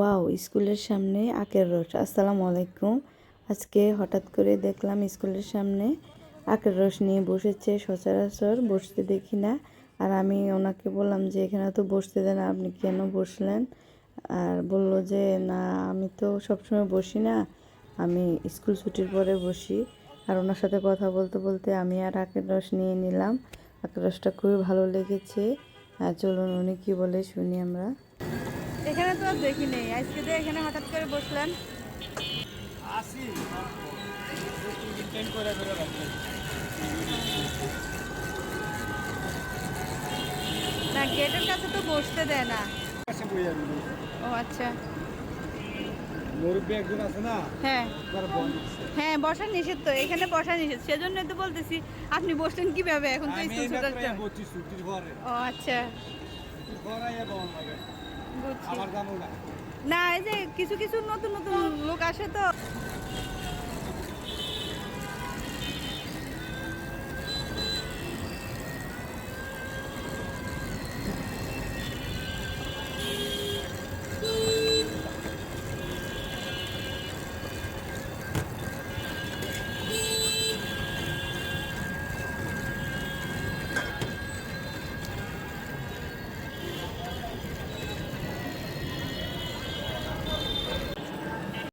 Wow, স্কুলের সামনে আখের রস, আসসালামু আলাইকুম। আজকে হঠাৎ করে দেখলাম স্কুলের সামনে আখের রস নিয়ে বসেছে, সচরাচর বসতে দেখি না। আর আমি ওনাকে বললাম যে, এখানে তো বসতে দেন আপনি কেন বসলেন? আর বলল যে, না, আমি তো সবসময় বসি না, আমি স্কুল ছুটির পরে বসি। আর ওনার সাথে কথা বলতে বলতে আমি আর আখের রস নিয়ে নিলাম। আখের রসটা খুবই ভালো লেগেছে। আর চলুন উনি কী বলে শুনি আমরা। এখানে তো দেখি নেই। আজকে তো এখানে হঠাৎ করে বসলেন। আসি। করে করে না গেটের কাছে তো বসতে দেয় না। ও আচ্ছা। মুরব্বী একজন আছে না? হ্যাঁ। হ্যাঁ বসা নিষেধ তো। এখানে বসা নিষেধ। তো বলতেছি আপনি বসলেন কীভাবে? এখন তো স্কুল ও আচ্ছা। না এই যে কিছু কিছু নতুন নতুন লোক আসে তো।